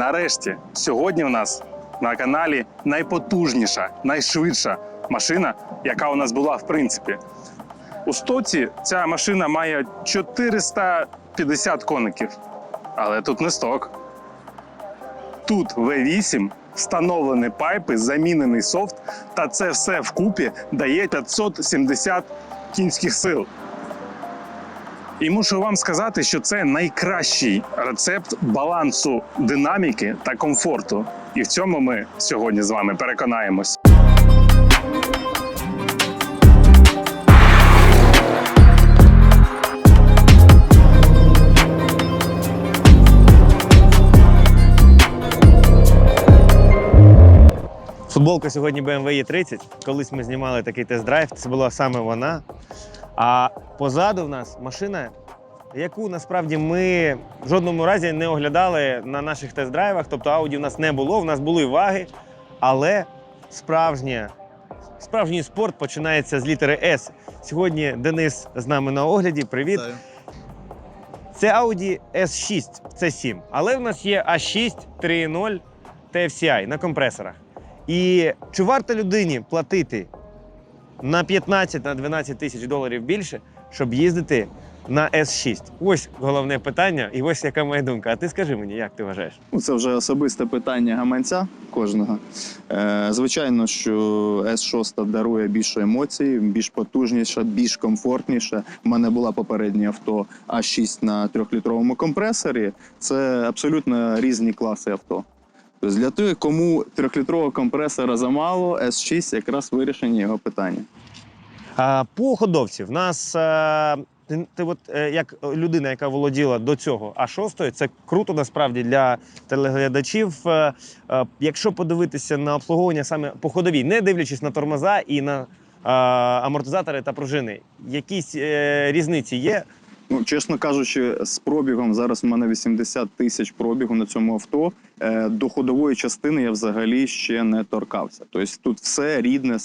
Нарешті, сьогодні у нас на каналі найпотужніша, найшвидша машина, яка у нас була в принципі. У стоці ця машина має 450 коників. Але тут не сток. Тут V8, встановлені пайпи, замінений софт, та це все вкупі дає 570 кінських сил. І мушу вам сказати, що це найкращий рецепт балансу динаміки та комфорту. І в цьому ми сьогодні з вами переконаємось. Футболка сьогодні BMW E30. Колись ми знімали такий тест-драйв, це була саме вона. А позаду в нас машина, яку насправді ми в жодному разі не оглядали на наших тест-драйвах. Тобто Audi в нас не було, в нас були ваги, але справжнє, справжній спорт починається з літери S. Сьогодні Денис з нами на огляді. Привіт. Це Audi S6, це 7. Але в нас є A6 3.0 TFCI на компресорах. І чи варто людині платити на 15 на 12 тисяч доларів більше, щоб їздити на S6? Ось головне питання, і ось яка моя думка. А ти скажи мені, як ти вважаєш? Ну, Це вже особисте питання гаманця кожного. Е, звичайно, що С6 дарує більше емоцій, більш потужніше, більш комфортніше. У мене була попереднє авто А6 на трьохлітровому компресорі. Це абсолютно різні класи авто. Тобто для тих, кому трьохлітрового компресора замало, С6 якраз вирішення його питання. А, по ходовці, в нас. А... Ти, ти от е, як людина, яка володіла до цього А6, це круто насправді для телеглядачів. Е, е, Якщо подивитися на обслуговування саме по ходовій, не дивлячись на тормоза і на е, амортизатори та пружини, якісь е, різниці є. Ну, чесно кажучи, з пробігом зараз у мене 80 тисяч пробігу на цьому авто. Е, до ходової частини я взагалі ще не торкався. Тобто тут все рідне,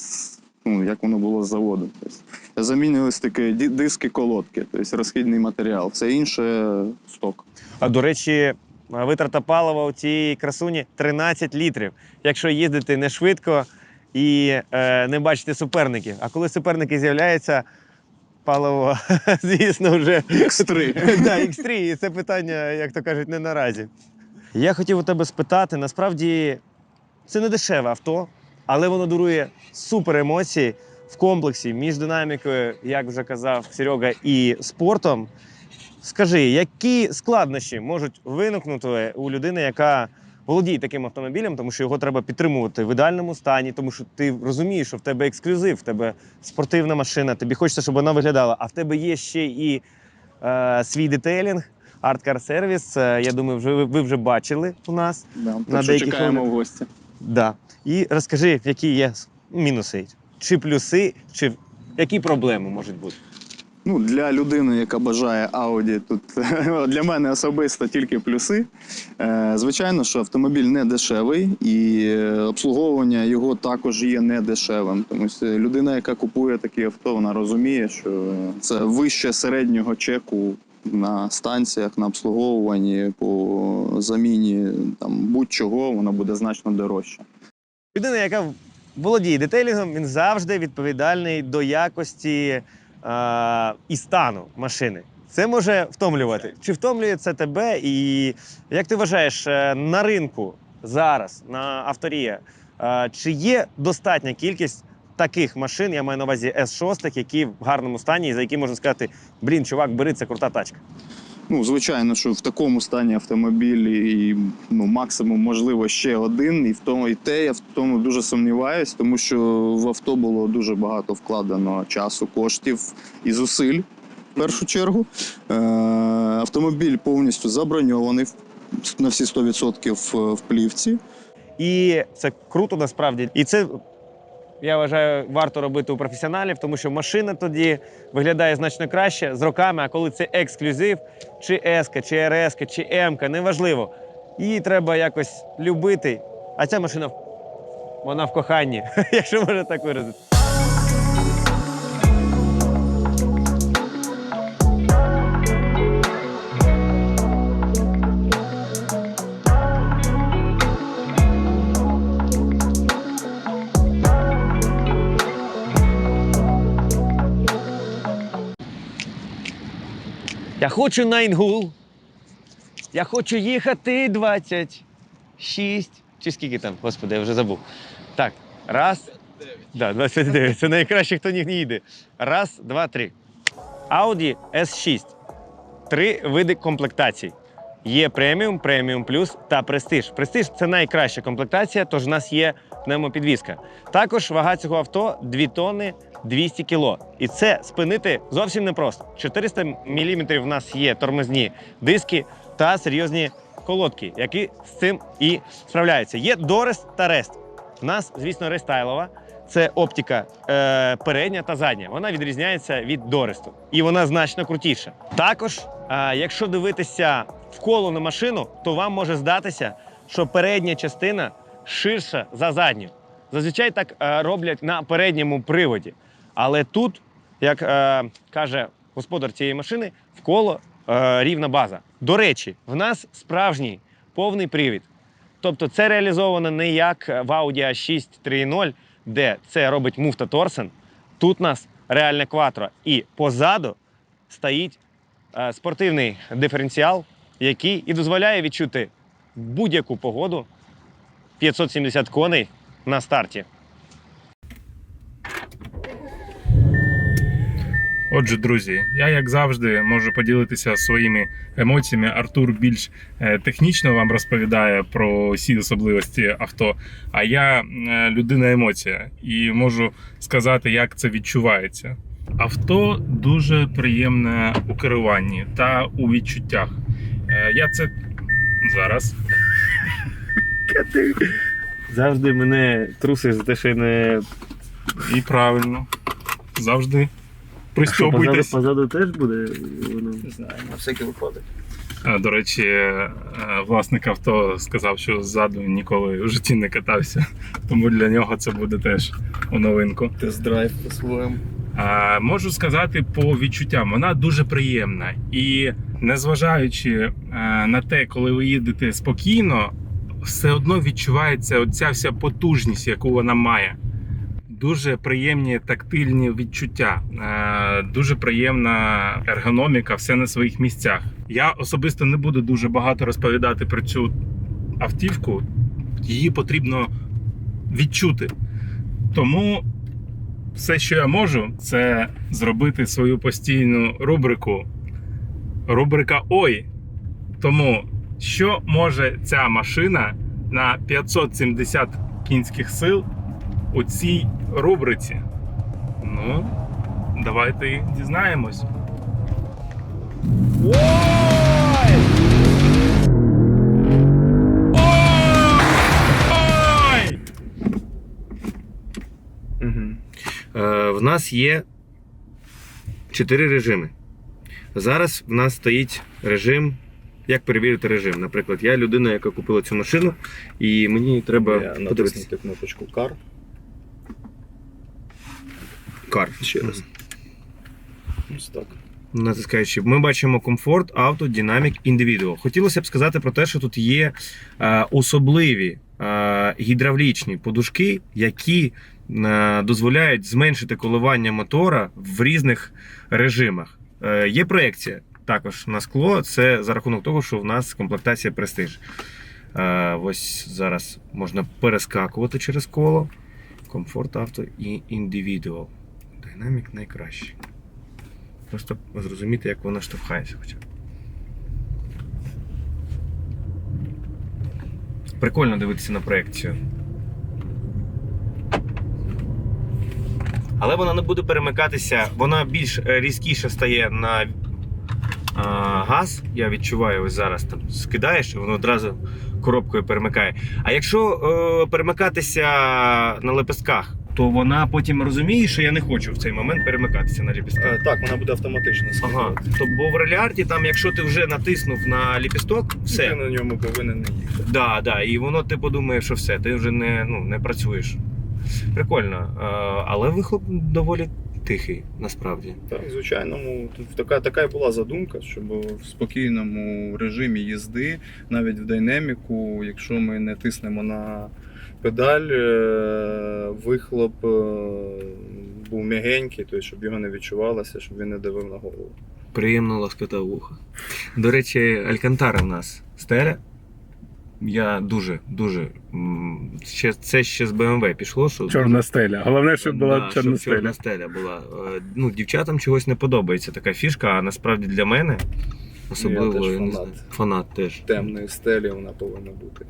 ну як воно було з заводу. Тобто, замінились такі диски, колодки, тобто розхідний матеріал. Все інше сток. А до речі, витрата палива у цій красуні 13 літрів. Якщо їздити не швидко і е, не бачити суперників. А коли суперники з'являються, паливо, звісно, вже X3. да, X3, і це питання, як то кажуть, не наразі. Я хотів у тебе спитати: насправді це не дешеве авто, але воно дарує супер емоції в комплексі між динамікою, як вже казав Серега, і спортом. Скажи, які складнощі можуть виникнути у людини, яка володіє таким автомобілем, тому що його треба підтримувати в ідеальному стані, тому що ти розумієш, що в тебе ексклюзив, в тебе спортивна машина, тобі хочеться, щоб вона виглядала, а в тебе є ще і е, свій детейлінг, арткар сервіс. Е, я думаю, вже ви, вже бачили у нас. Да, На так що чекаємо оглядах. в гості. Да. І розкажи, які є мінуси, чи плюси, чи які проблеми можуть бути. Ну, для людини, яка бажає Audi, тут для мене особисто тільки плюси. Е, Звичайно, що автомобіль не дешевий, і е, обслуговування його також є не дешевим. Тому що людина, яка купує такі авто, вона розуміє, що це вище середнього чеку на станціях, на обслуговуванні, по заміні там будь-чого, воно буде значно дорожче. Людина, яка володіє детейлінгом, він завжди відповідальний до якості е, і стану машини. Це може втомлювати. Чи втомлює це тебе? І як ти вважаєш, е, на ринку зараз на авторія, е, чи є достатня кількість таких машин, я маю на увазі S6, які в гарному стані, і за які можна сказати, блін, чувак, бери, це крута тачка. Ну, звичайно, що в такому стані автомобіль і ну, максимум, можливо, ще один. І в тому і те, я в тому дуже сумніваюсь, тому що в авто було дуже багато вкладено часу, коштів і зусиль. В першу чергу. Е, автомобіль повністю заброньований на всі 100% в- в плівці. І це круто насправді. І це я вважаю, варто робити у професіоналів, тому що машина тоді виглядає значно краще з роками. А коли це ексклюзив, чи S, чи RS, чи М, неважливо. Її треба якось любити. А ця машина вона в коханні, якщо можна так виразити. Я хочу на інгул. Я хочу їхати 26. Чи скільки там? Господи, я вже забув. Так, раз. Да, 29. Це найкраще, хто ніг не їде. Раз, два, три. Audi S6. Три види комплектацій. Є преміум, преміум плюс та престиж. Престиж це найкраща комплектація, тож в нас є пневмопідвізка. Також вага цього авто 2 тонни 200 кіло. І це спинити зовсім непросто. 400 мм в нас є тормозні диски та серйозні колодки, які з цим і справляються. Є Дорест та Рест. У нас, звісно, рестайлова. Це оптика е, передня та задня. Вона відрізняється від Доресту. І вона значно крутіша. Також, е, якщо дивитися в коло на машину, то вам може здатися, що передня частина ширша за задню. Зазвичай так е, роблять на передньому приводі. Але тут, як е, каже господар цієї машини, в коло е, рівна база. До речі, в нас справжній повний привід. Тобто це реалізовано не як в Audi A6 3.0, де це робить муфта Торсен. Тут у нас реальне кватро. І позаду стоїть е, спортивний диференціал, який і дозволяє відчути будь-яку погоду 570 коней на старті. Отже, друзі, я як завжди можу поділитися своїми емоціями. Артур більш е, технічно вам розповідає про всі особливості авто. А я е, людина емоція і можу сказати, як це відчувається. Авто дуже приємне у керуванні та у відчуттях. Е, Я це зараз. Завжди мене трусить за те, що я не І правильно. Завжди пристьобуйтесь. позаду теж буде воно. Не знаю, на всякий випадок. До речі, е, власник авто сказав, що ззаду ніколи в житті не катався, тому для нього це буде теж у новинку. Тест-драйв по-своєму. Можу сказати по відчуттям, вона дуже приємна. І незважаючи е, на те, коли ви їдете спокійно, все одно відчувається оця вся потужність, яку вона має. Дуже приємні тактильні відчуття, е, дуже приємна ергономіка, все на своїх місцях. Я особисто не буду дуже багато розповідати про цю автівку, її потрібно відчути. Тому все, що я можу, це зробити свою постійну рубрику. Рубрика Ой. Тому, що може ця машина на 570 кінських сил у цій рубриці? Ну, давайте дізнаємось. Е, в нас є чотири режими. Зараз в нас стоїть режим. Як перевірити режим? Наприклад, я людина, яка купила цю машину, і мені треба Я подивитися. натиснути кнопочку CAR. Кар. Ще раз. Ось так. Натискаючи, ми бачимо комфорт, авто, динамік, індивідуал. Хотілося б сказати про те, що тут є е, особливі е, гідравлічні подушки, які е, дозволяють зменшити коливання мотора в різних режимах. Е, є проекція також на скло. Це за рахунок того, що в нас комплектація престиж. Е, ось зараз можна перескакувати через коло. Комфорт авто і індивідуал. Динамік найкращий. Просто зрозуміти, як вона штовхається. Хоча. Прикольно дивитися на проекцію. Але вона не буде перемикатися, вона більш е, різкіше стає на газ. Я відчуваю ось зараз там скидаєш, і воно одразу коробкою перемикає. А якщо е, перемикатися на лепестках, то вона потім розуміє, що я не хочу в цей момент перемикатися на лепестках. Е, Так, вона буде автоматично Ага. скидувати. То бо в реліарді, там, якщо ти вже натиснув на ліпісток, Ти все. на ньому повинен не їхати. Да, да, і воно ти подумає, що все, ти вже не, ну, не працюєш. Прикольно. Але вихлоп доволі тихий, насправді. Так, в звичайному тут така, така і була задумка, щоб в спокійному режимі їзди, навіть в динаміку, якщо ми не тиснемо на педаль, е, вихлоп е, був м'ягенький, тобто, щоб його не відчувалося, щоб він не давив на голову. Приємно лоскота вуха. До речі, Алькантара в нас стеля. Я дуже, дуже. Ще, це ще з BMW пішло, що Чорна стеля. Головне, щоб була Да, чорна щоб чорна стеля. стеля була. Е, Ну, дівчатам чогось не подобається така фішка, а насправді для мене особливо теж я не знаю, фанат теж. темної стелі вона повинна бути.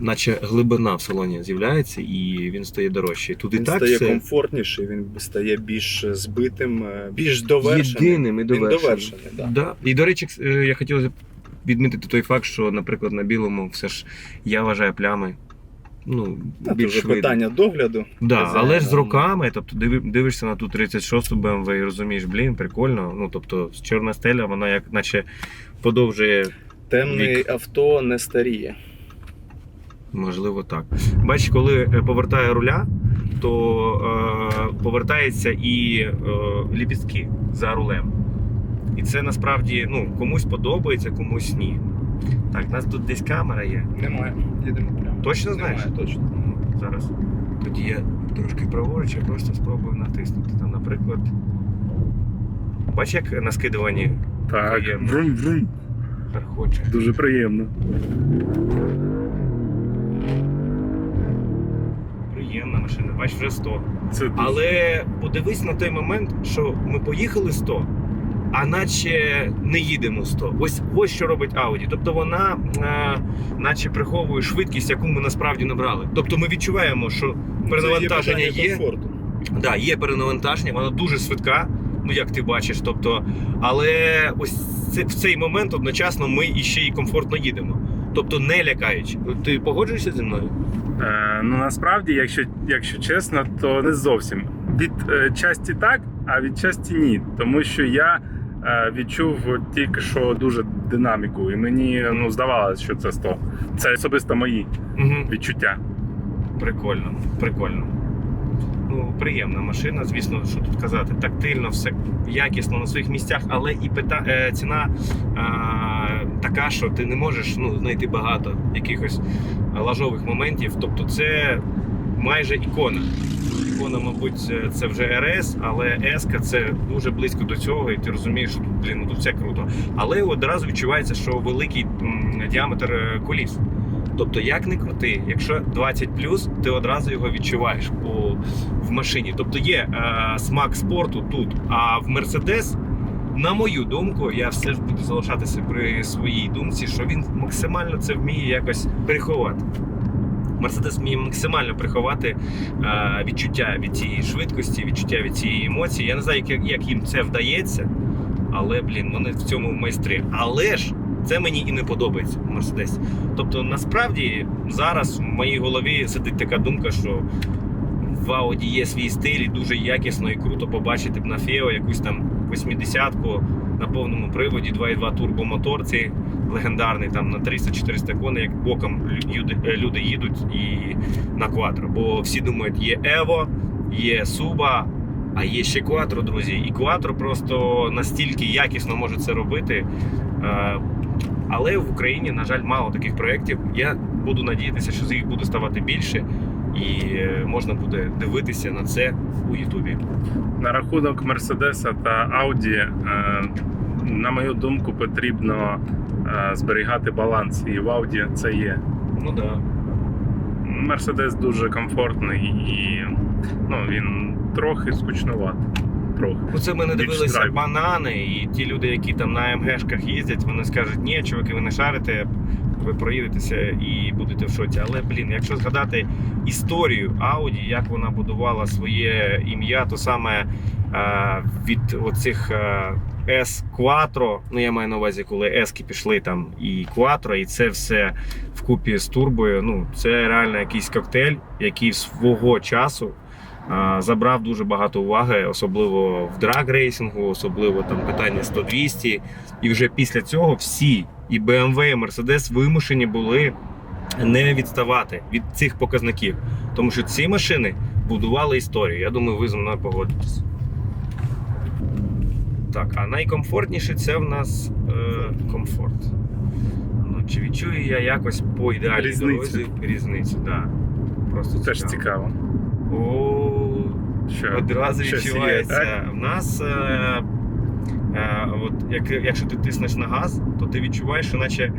Наче глибина в салоні з'являється і він стає дорожчий. Тут і Він так стає все комфортніший, він стає більш збитим, е, більш довершеним. єдиним і Він довершений, да. Да. І, до речі, е, я хотів відмітити той факт, що, наприклад, на білому все ж я вважаю плями. Ну, більш вже видно. питання догляду. Да, але ж з роками, тобто диви- дивишся на ту 36-ту BMW і розумієш, блін, прикольно. Ну, тобто, чорна стеля, вона як наче подовжує, Темне авто не старіє. можливо, так. Бачиш, коли е, повертає руля, то е, повертається і е, ліпістки за рулем. І це насправді ну, комусь подобається, комусь ні. Так, у нас тут десь камера є. Немає. Їдемо прямо. Точно знаєш? Немає, точно. Ну, зараз. Тоді я трошки праворуч, я просто спробую натиснути. Там, наприклад. Бач, як на скидуванні Так, Приємно. врум-врум. хархоче. Дуже приємно. Приємна машина, бач, вже 100. Це дуже- Але подивись на той момент, що ми поїхали 100, а наче не їдемо 100. Ось ось що робить Audi. Тобто вона е, наче приховує швидкість, яку ми насправді набрали. Тобто ми відчуваємо, що перенавантаження Це є. питання комфорту. Да, є перенавантаження, вона дуже швидка, ну як ти бачиш. Тобто, але ось це, в цей момент одночасно ми іще й комфортно їдемо. Тобто не лякаючи. Ти погоджуєшся зі мною? Е, ну насправді, якщо, якщо чесно, то не зовсім. Від е, часті так, а від часті ні. Тому що я відчув тільки що дуже динаміку, і мені ну, здавалося, що це 100. Це особисто мої Угу. відчуття. Прикольно, прикольно. Ну, приємна машина, звісно, що тут казати. Тактильно, все якісно на своїх місцях, але і пита... е, ціна е, така, що ти не можеш ну, знайти багато якихось лажових моментів. Тобто це майже ікона. Ікона, мабуть, це вже РС, але S це дуже близько до цього, і ти розумієш, що тут, блін, ну, тут все круто. Але одразу відчувається, що великий діаметр е, коліс. Тобто, як не крути, якщо 20 ти одразу його відчуваєш по, в машині. Тобто є е, смак спорту тут. А в Мерседес, на мою думку, я все ж буду залишатися при своїй думці, що він максимально це вміє якось приховати. Мерседес вміє максимально приховати е, відчуття від цієї швидкості, відчуття від цієї емоції. Я не знаю, як, їм це вдається, але блін, вони в цьому майстри. Але ж це мені і не подобається в Мерседесі. Тобто, насправді зараз в моїй голові сидить така думка, що в Audi є свій стиль і дуже якісно і круто побачити б на Фео якусь там 80-ку на повному приводі, 2.2 турбомотор, цей легендарний там на 300-400 коней, як боком люди, люди їдуть і на Quattro. Бо всі думають, є Evo, є Suba, а є ще Quattro, друзі. І Quattro просто настільки якісно може це робити. Е, Але в Україні, на жаль, мало таких проєктів. Я буду надіятися, що з їх буде ставати більше, і е, можна буде дивитися на це у Ютубі. На рахунок Мерседеса та Ауді, е, на мою думку, потрібно е, зберігати баланс. І в Ауді це є. Ну да. Мерседес дуже комфортний і ну, він трохи скучнуватий. Трохи. Це ми не дивилися драйв. банани, і ті люди, які там на МГшках їздять, вони скажуть, ні, чуваки, ви не шарите, ви проїдетеся і будете в шоці. Але, блін, якщо згадати історію Audi, як вона будувала своє ім'я, то саме е, від оцих е, S Quattro, ну я маю на увазі, коли S пішли там і Quattro, і це все вкупі з турбою. Ну, це реально якийсь коктейль, який свого часу забрав дуже багато уваги, особливо в драг-рейсингу, особливо там питання 100-200. І вже після цього всі і BMW, і Mercedes вимушені були не відставати від цих показників. Тому що ці машини будували історію. Я думаю, ви зі мною погодитесь. Так, а найкомфортніше це в нас е, комфорт. Ну, чи відчую я якось по ідеальній дорозі різницю? Да. Просто Теж цікаво. О, Що Одразу щось є, відчувається. так? У нас е, Е, от як, якщо ти тиснеш на газ, то ти відчуваєш, що наче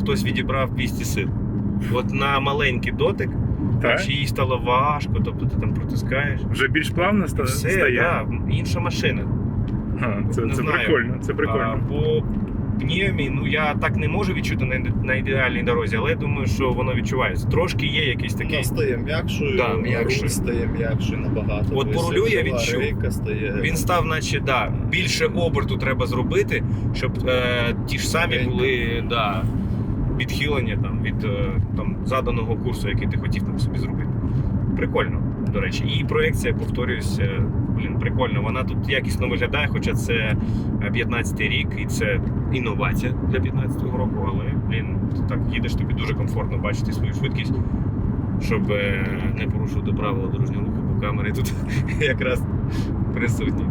хтось відібрав 200 сил. От на маленький дотик Так? чи їй стало важко, тобто ти там протискаєш. Вже більш плавно стає? Все, стає. да, інша машина. А, це це знаю. прикольно, це А, прикольно. по пневмі, ну я так не можу відчути на, на ідеальній дорозі, але я думаю, що воно відчувається. Трошки є якийсь такий. Вона стає м'якшою, Да, м'якшою. руль стає м'якшою набагато. От по рулю я відчув. стає. Він став, наче да, більше оберту треба зробити, щоб е, ті ж самі були да, відхилення там, від е, там, заданого курсу, який ти хотів там собі зробити. Прикольно, до речі. І проекція, повторююсь, е, блін, прикольно. Вона тут якісно виглядає, хоча це е, 15-й рік і це інновація для 15-го року, але блін, ти так їдеш, тобі дуже комфортно бачити свою швидкість, щоб е, не порушувати правила дорожнього руху, бо камери тут якраз присутні.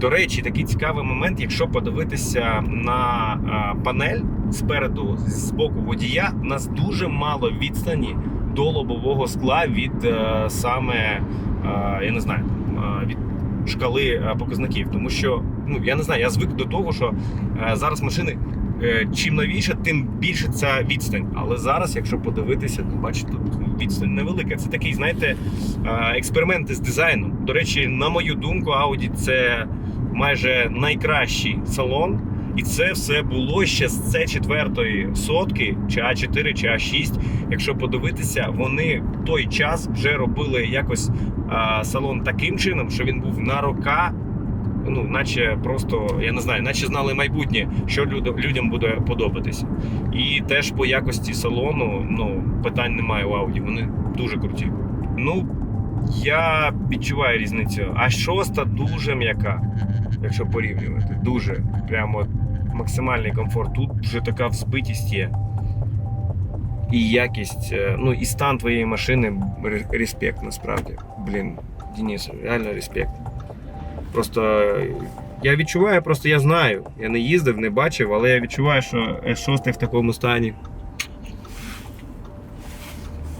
До речі, такий цікавий момент, якщо подивитися на панель спереду, з боку водія, у нас дуже мало відстані до лобового скла від е, саме, е, я не знаю, е, шкали е, показників. Тому що, ну я не знаю, я звик до того, що е, зараз машини. е, Чим новіше, тим більше ця відстань. Але зараз, якщо подивитися, то бачите, тут відстань невелика. Це такий, знаєте, експерименти з дизайном. До речі, на мою думку, Audi це майже найкращий салон. І це все було ще з c 4 сотки, чи А4, чи А6. Якщо подивитися, вони в той час вже робили якось а, салон таким чином, що він був на рока. Ну, наче просто, я не знаю, наче знали майбутнє, що люд- людям буде подобатися. І теж по якості салону ну, питань немає у Audi, вони дуже круті. Ну, я відчуваю різницю. А шоста дуже м'яка, якщо порівнювати. Дуже. Прямо максимальний комфорт. Тут вже така взбитість є. І якість, е, ну і стан твоєї машини респект насправді. Блін, Денис, реально респект. Просто я відчуваю, просто я знаю. Я не їздив, не бачив, але я відчуваю, що S6 в такому стані.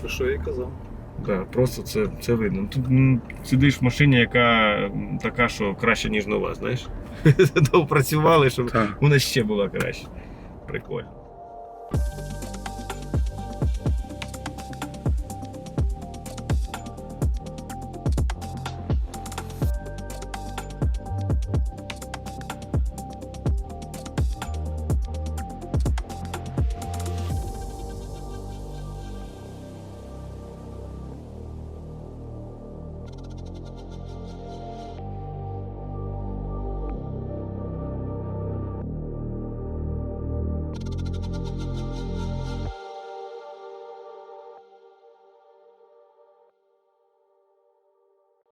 Про що я казав? Да, просто це, це видно. Тут м, сидиш в машині, яка така, що краще, ніж нова, знаєш. Допрацювали, щоб Так. вона ще була краще. Прикольно.